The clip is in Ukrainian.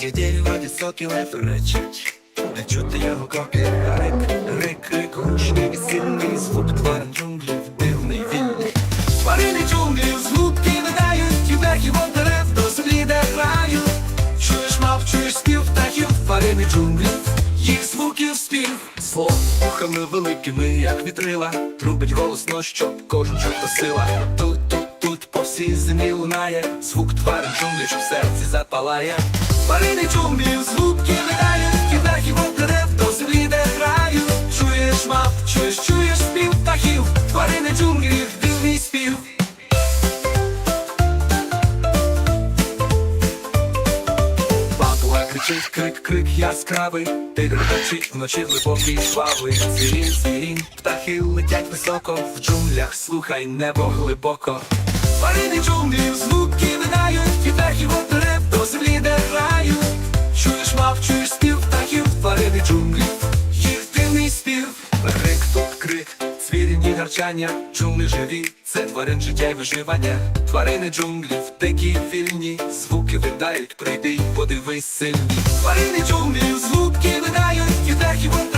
Дідільва гучний і сильний звук тварин джунглів, дивний вільний. Тварини джунглів, звуки видають, і вдехи вон дерев до землі. Чуєш мав, спів птахів, тварини джунглів, їх звуків спів. Слухами великими, як вітрила, трубить голосно, щоб кожен чув та сила. Тут всій землі лунає, звук тварин джунглів, що в серці запалає. Тварини джунглів, звуки видають, і птахів дерев до землі, де грають. Чуєш мав, чуєш, чуєш спів птахів, тварини джунглів, дивний спів. Папуга кричить, крик, крик яскравий, тигр бачить вночі глибокий слави. Звірін, звірін, птахи летять високо, в джунглях слухай небо глибоко. Тварини джунглів, звуки видають, і птахи от дерев до землі, грають. Чуєш мав, чуєш спів птахів, тварини джунглів, їх спів. Крик тут крик, звіріні гарчання, джунглі живі, це тварин життя й виживання. Тварини джунглів, дикі вільні, звуки видають, прийди подивись сильні. Тварини джунглів, звуки видають, і птахів от